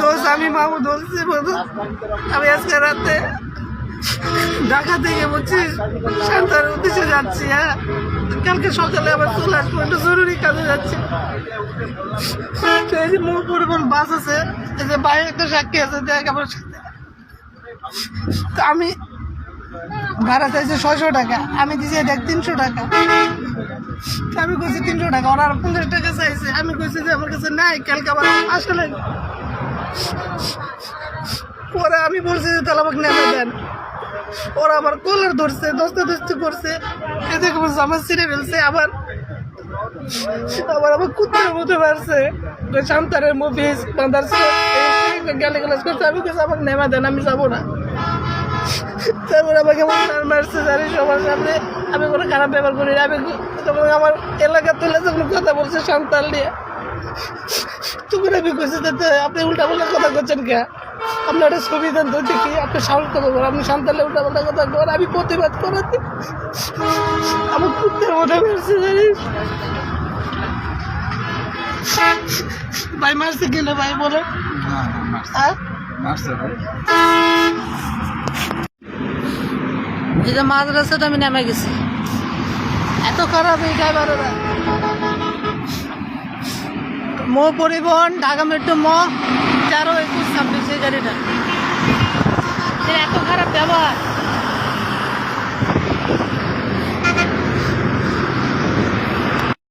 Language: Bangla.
দোষ আমি মামু ধরছি বধু আমি আজকে রাতে ঢাকা থেকে বলছি সান্তার উদ্দেশ্যে যাচ্ছি হ্যাঁ। কালকে সকালে আবার চলে আসব, একটু জরুরি কাজে যাচ্ছি। এই যে মোর পরিবহন বাস আছে, এই যে বাইরে একটা সাক্ষী আছে, দেখ আমার সাথে। আমি ভাড়া চাইছে ছয়শো টাকা, আমি দিছি দেখ তিনশো টাকা। আমি কইছি তিনশো টাকা, ওরা পঞ্চাশ টাকা চাইছে। আমি কইছি যে আমার কাছে নাই, কালকে আবার আসলে পরে আমি বলছি যে তাহলে আমাকে নেমে দেন। ওরা আবার কলার ধরছে দস্তা দস্তি করছে। এদিকে বলছে আমার ছিঁড়ে ফেলছে, আবার আবার আবার কুত্তার মতো মারছে। মুভিস বান্দার গালি গালাজ করছে। আমি কিছু আমাকে নেমা দেন, আমি যাব না। তারপর আমাকে মার মারছে জানি সবার সামনে। আমি কোনো খারাপ ব্যবহার করি না। আমি তখন আমার এলাকা তুলে যখন কথা বলছে সন্তান নিয়ে। তখন আমি কইছি আপনি উল্টা পাল্টা কথা করছেন কে? আপনার একটা ছবি দেন তো দেখি আপনি সাহস কথা বলেন আপনি সন্তানলে উল্টা পাল্টা কথা করেন আমি প্রতিবাদ করাতে আমার কুত্তের মধ্যে মারছে জানিস ভাই মারছে কিনা ভাই বলো। হ্যাঁ? এই মাছ মাদ্রাসাটা আমি নেমে গেছি। এত খারাপ এই ড্রাইভাররা। মো পরিবহন, ঢাকা মেট্রো, ম, তেরো, একুশ, ছাব্বিশ, এই গাড়িটা। এত খারাপ ব্যবহার।